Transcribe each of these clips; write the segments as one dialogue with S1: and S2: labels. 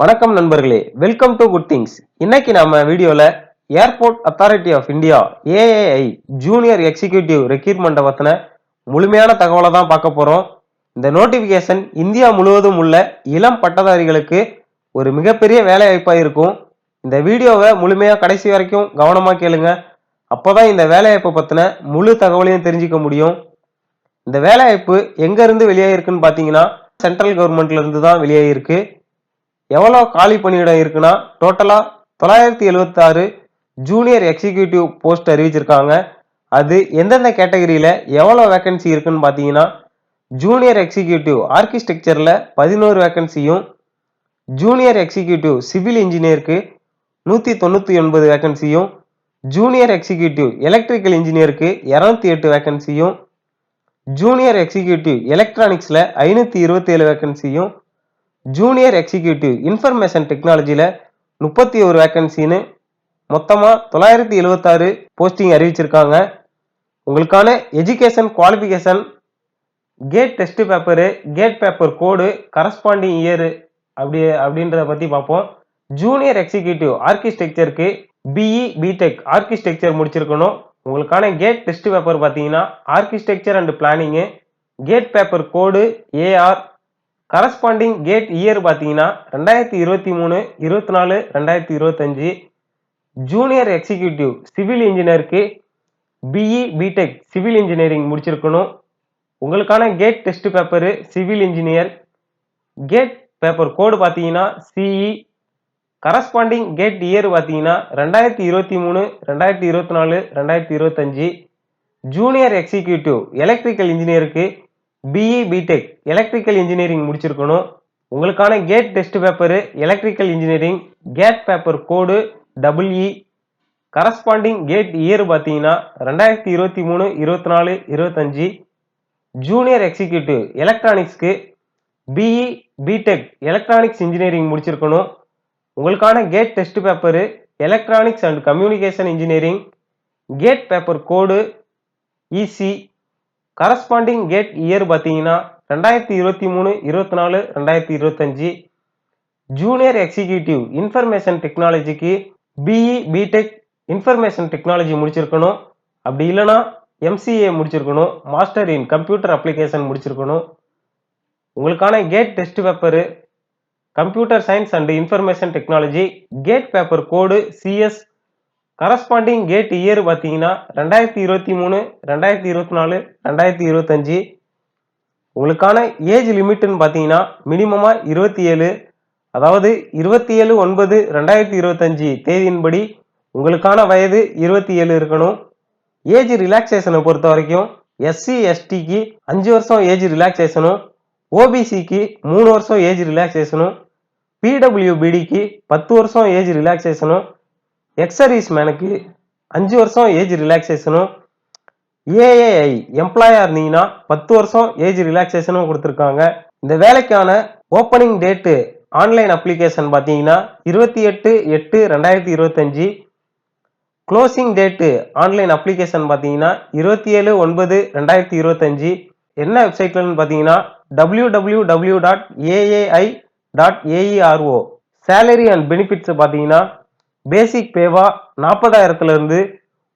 S1: வணக்கம் நண்பர்களே. Welcome to good things இன்னைக்கு நம்ம வீடியோல airport authority of India AAI junior executive ரெக்ரூட்மெண்ட்டை பத்தின முழுமையான தகவலை தான் பார்க்க போறோம். இந்த நோட்டிபிகேஷன் இந்தியா முழுவதும் உள்ள இளம் பட்டதாரிகளுக்கு ஒரு மிகப்பெரிய வேலைவாய்ப்பாக இருக்கும். இந்த வீடியோவை முழுமையா கடைசி வரைக்கும் கவனமா கேளுங்க. அப்போதான் இந்த வேலைவாய்ப்பை பத்தின முழு தகவலையும் தெரிஞ்சுக்க முடியும். இந்த வேலைவாய்ப்பு எங்க இருந்து வெளியாகிருக்குன்னு பார்த்தீங்கன்னா சென்ட்ரல் கவர்மெண்ட்ல இருந்து தான் வெளியாகிருக்கு எவ்வளோ காலி பணியிடம் இருக்குன்னா டோட்டலாக தொள்ளாயிரத்தி எழுபத்தாறு ஜூனியர் எக்ஸிகியூட்டிவ் போஸ்ட் அறிவிச்சிருக்காங்க. அது எந்தெந்த கேட்டகரியில் எவ்வளோ வேக்கன்சி இருக்குன்னு பார்த்தீங்கன்னா ஜூனியர் எக்ஸிகியூட்டிவ் ஆர்கிடெக்சரில் பதினோரு வேகன்சியும் ஜூனியர் எக்ஸிகியூட்டிவ் சிவில் இன்ஜினியருக்கு நூற்றி தொண்ணூற்றி ஒன்பது வேக்கன்சியும் ஜூனியர் எக்ஸிகியூட்டிவ் எலக்ட்ரிக்கல் இன்ஜினியருக்கு இரநூத்தி எட்டு வேக்கன்சியும் ஜூனியர் எக்ஸிகியூட்டிவ் எலக்ட்ரானிக்ஸில் ஐநூற்றி இருபத்தேழு வேக்கன்சியும் ஜூனியர் எக்ஸிகியூட்டிவ் இன்ஃபர்மேஷன் டெக்னாலஜியில் முப்பத்தி ஒரு வேக்கன்சின்னு மொத்தமாக தொள்ளாயிரத்தி எழுபத்தாறு போஸ்டிங் அறிவிச்சிருக்காங்க. உங்களுக்கான education qualification GATE test paper GATE paper code corresponding year அப்படி அப்படின்றத பற்றி பார்ப்போம். ஜூனியர் எக்ஸிகியூட்டிவ் ஆர்கிடெக்சருக்கு பிஇ பிடெக் ஆர்கிடெக்சர் முடிச்சிருக்கணும். உங்களுக்கான கேட் டெஸ்ட் பேப்பர் பார்த்தீங்கன்னா architecture and planning GATE paper code AR corresponding GATE year பார்த்தீங்கன்னா ரெண்டாயிரத்தி இருபத்தி மூணு இருபத்தி நாலு ரெண்டாயிரத்தி இருபத்தஞ்சு ஜூனியர் எக்ஸிகியூட்டிவ் சிவில் இன்ஜினியருக்கு பிஇ பிடெக் சிவில் இன்ஜினியரிங் முடிச்சிருக்கணும். உங்களுக்கான GATE test paper civil engineer GATE paper code பார்த்தீங்கன்னா சிஇ கரஸ்பாண்டிங் கேட் இயர் பார்த்தீங்கன்னா ரெண்டாயிரத்தி இருபத்தி மூணு ரெண்டாயிரத்தி இருபத்தி நாலு ரெண்டாயிரத்தி இருபத்தஞ்சு ஜூனியர் எக்ஸிகியூட்டிவ் எலக்ட்ரிக்கல் இன்ஜினியருக்கு பிஇ பிடெக் எலக்ட்ரிக்கல் இன்ஜினியரிங் முடிச்சிருக்கணும். உங்களுக்கான GATE test paper electrical engineering GATE paper code double E corresponding GATE year பார்த்தீங்கன்னா ரெண்டாயிரத்தி இருபத்தி மூணு இருபத்தி நாலு இருபத்தஞ்சி ஜூனியர் எக்ஸிகியூட்டிவ் எலக்ட்ரானிக்ஸ்க்கு பிஇ பிடெக் எலக்ட்ரானிக்ஸ் இன்ஜினியரிங் முடிச்சிருக்கணும். உங்களுக்கான GATE test paper electronics and communication engineering GATE paper code EC corresponding GATE year பார்த்தீங்கன்னா ரெண்டாயிரத்தி இருபத்தி மூணு இருபத்தி நாலு ரெண்டாயிரத்தி இருபத்தஞ்சு ஜூனியர் எக்ஸிகியூட்டிவ் இன்ஃபர்மேஷன் டெக்னாலஜிக்கு பிஇ பிடெக் இன்ஃபர்மேஷன் டெக்னாலஜி முடிச்சிருக்கணும். அப்படி இல்லைன்னா எம்சிஏ முடிச்சிருக்கணும். மாஸ்டர் இன் கம்ப்யூட்டர் அப்ளிகேஷன் முடிச்சிருக்கணும். உங்களுக்கான GATE test paper computer science and information technology GATE paper code CS corresponding GATE year பார்த்தீங்கன்னா ரெண்டாயிரத்தி இருபத்தி மூணு ரெண்டாயிரத்தி இருபத்தி நாலு ரெண்டாயிரத்தி இருபத்தஞ்சி உங்களுக்கான ஏஜ் லிமிட்னு பார்த்தீங்கன்னா மினிமமாக இருபத்தி ஏழு அதாவது இருபத்தி ஏழு ஒன்பது ரெண்டாயிரத்தி இருபத்தஞ்சி தேதியின்படி உங்களுக்கான வயது இருபத்தி ஏழு இருக்கணும். ஏஜ் ரிலாக்ஸேஷனை பொறுத்த வரைக்கும் எஸ்சி எஸ்டிக்கு அஞ்சு வருஷம் ஏஜ் ரிலாக்ஸேஷனும் ஓபிசிக்கு மூணு வருஷம் ஏஜ் ரிலாக்ஸேஷனும் பிடபிள்யூபிடிக்கு பத்து வருஷம் ஏஜ் ரிலாக்ஸேஷனும் எக்ஸரீஸ் மேனுக்கு அஞ்சு வருஷம் ஏஜ் ரிலாக்ஸேஷனும் ஏஏஐ எம்ப்ளாயாக இருந்தீங்கன்னா பத்து வருஷம் ஏஜ் ரிலாக்ஸேஷனும் கொடுத்துருக்காங்க. இந்த வேலைக்கான ஓப்பனிங் டேட்டு ஆன்லைன் அப்ளிகேஷன் பார்த்தீங்கன்னா இருபத்தி எட்டு எட்டு ரெண்டாயிரத்தி இருபத்தஞ்சி. க்ளோசிங் டேட்டு ஆன்லைன் அப்ளிகேஷன் பார்த்தீங்கன்னா இருபத்தி ஏழு ஒன்பது ரெண்டாயிரத்தி இருபத்தஞ்சி. என்ன வெப்சைட்லன்னு பார்த்தீங்கன்னா W W W dot AAI dot AERO salary and benefits பார்த்தீங்கன்னா பேசிக் பேவா நாற்பதாயிரத்துலேருந்து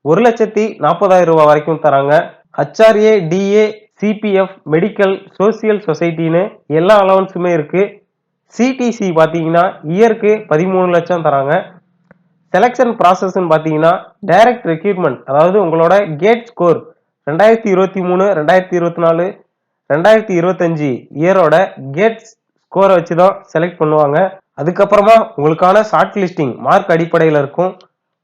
S1: ஒரு லட்சத்தி நாற்பதாயிரம் ரூபாய் வரைக்கும் தராங்க. HRA DA CPF medical social சொசைட்டின்னு எல்லா அலவன்ஸுமே இருக்கு. சிடிசி பார்த்தீங்கன்னா இயருக்கு பதிமூணு லட்சம் தராங்க. செலெக்ஷன் ப்ராசஸ்ன்னு பார்த்தீங்கன்னா டைரக்ட் ரெக்யூட்மெண்ட் அதாவது உங்களோட கேட் ஸ்கோர் ரெண்டாயிரத்தி இருபத்தி மூணு ரெண்டாயிரத்தி இருபத்தி நாலு ரெண்டாயிரத்தி இருபத்தஞ்சு இயரோட கேட் ஸ்கோரை வச்சு தான் செலக்ட் பண்ணுவாங்க. அதுக்கப்புறமா உங்களுக்கான ஷார்ட் லிஸ்டிங் மார்க் அடிப்படையில் இருக்கும்.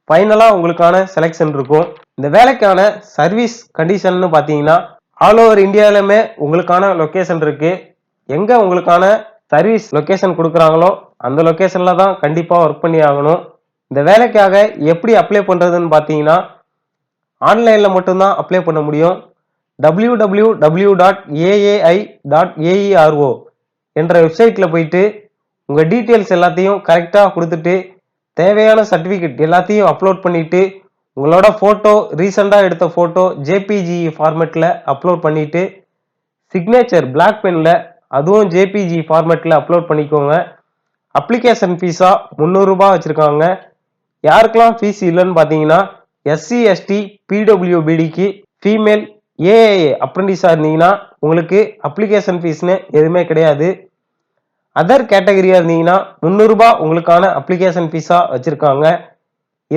S1: ஃபைனலாக உங்களுக்கான செலெக்ஷன் இருக்கும். இந்த வேலைக்கான சர்வீஸ் கண்டிஷன்னு பார்த்தீங்கன்னா ஆல் ஓவர் இந்தியாவிலுமே உங்களுக்கான லொக்கேஷன் இருக்குது எங்கே உங்களுக்கான சர்வீஸ் லொக்கேஷன் கொடுக்குறாங்களோ அந்த லொக்கேஷனில் தான் கண்டிப்பாக ஒர்க் பண்ணி ஆகணும். இந்த வேலைக்காக எப்படி அப்ளை பண்ணுறதுன்னு பார்த்தீங்கன்னா ஆன்லைனில் மட்டும்தான் அப்ளை பண்ண முடியும். W W W dot AAI dot AERO என்ற வெப்சைட்டில் போயிட்டு உங்கள் டீட்டெயில்ஸ் எல்லாத்தையும் கரெக்டாக கொடுத்துட்டு தேவையான சர்டிஃபிகேட் எல்லாத்தையும் அப்லோட் பண்ணிவிட்டு உங்களோட ஃபோட்டோ ரீசெண்டாக எடுத்த ஃபோட்டோ ஜேபிஜி ஃபார்மேட்டில் அப்லோட் பண்ணிவிட்டு சிக்னேச்சர் பிளாக் பெனில் அதுவும் ஜேபிஜி ஃபார்மேட்டில் அப்லோட் பண்ணிக்கோங்க. அப்ளிகேஷன் ஃபீஸாக முந்நூறுரூபா வச்சுருக்காங்க. யாருக்கெல்லாம் ஃபீஸ் இல்லைன்னு பார்த்தீங்கன்னா எஸ்சி எஸ்டி பிடபிள்யூபிடிக்கு ஃபீமேல் ஏஏஏ அப்ரெண்டிஸாக இருந்தீங்கன்னா உங்களுக்கு அப்ளிகேஷன் ஃபீஸ்னு எதுவுமே கிடையாது. அதர் கேட்டகரியாக இருந்தீங்கன்னா முந்நூறுரூபா உங்களுக்கான அப்ளிகேஷன் ஃபீஸாக வச்சுருக்காங்க.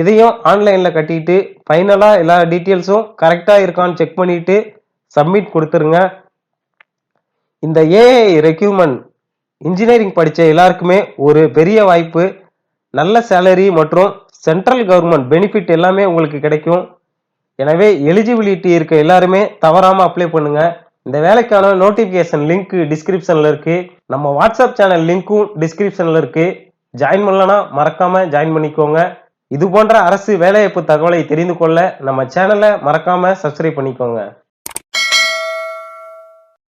S1: இதையும் ஆன்லைனில் கட்டிட்டு ஃபைனலாக எல்லா டீட்டெயில்ஸும் கரெக்டாக இருக்கான்னு செக் பண்ணிவிட்டு சப்மிட் கொடுத்துருங்க. இந்த ஏஐ ரெக்யூமெண்ட் இன்ஜினியரிங் படித்த எல்லாருக்குமே ஒரு பெரிய வாய்ப்பு. நல்ல சேலரி மற்றும் சென்ட்ரல் கவர்மெண்ட் பெனிஃபிட் எல்லாமே உங்களுக்கு கிடைக்கும். எனவே எலிஜிபிலிட்டி இருக்க எல்லாருமே தவறாமல் அப்ளை பண்ணுங்கள் இந்த வேலைக்கான நோட்டிஃபிகேஷன் லிங்க் டிஸ்கிரிப்ஷனில் இருக்கு. நம்ம வாட்ஸ்அப் சேனல் லிங்க்கும் டிஸ்கிரிப்ஷனில் இருக்கு. ஜாயின் பண்ணலனா மறக்காம ஜாயின் பண்ணிக்கோங்க. இது போன்ற அரசு வேலைவாய்ப்பு தகவலை தெரிந்து கொள்ள நம்ம சேனலை மறக்காம சப்ஸ்கிரைப் பண்ணிக்கோங்க.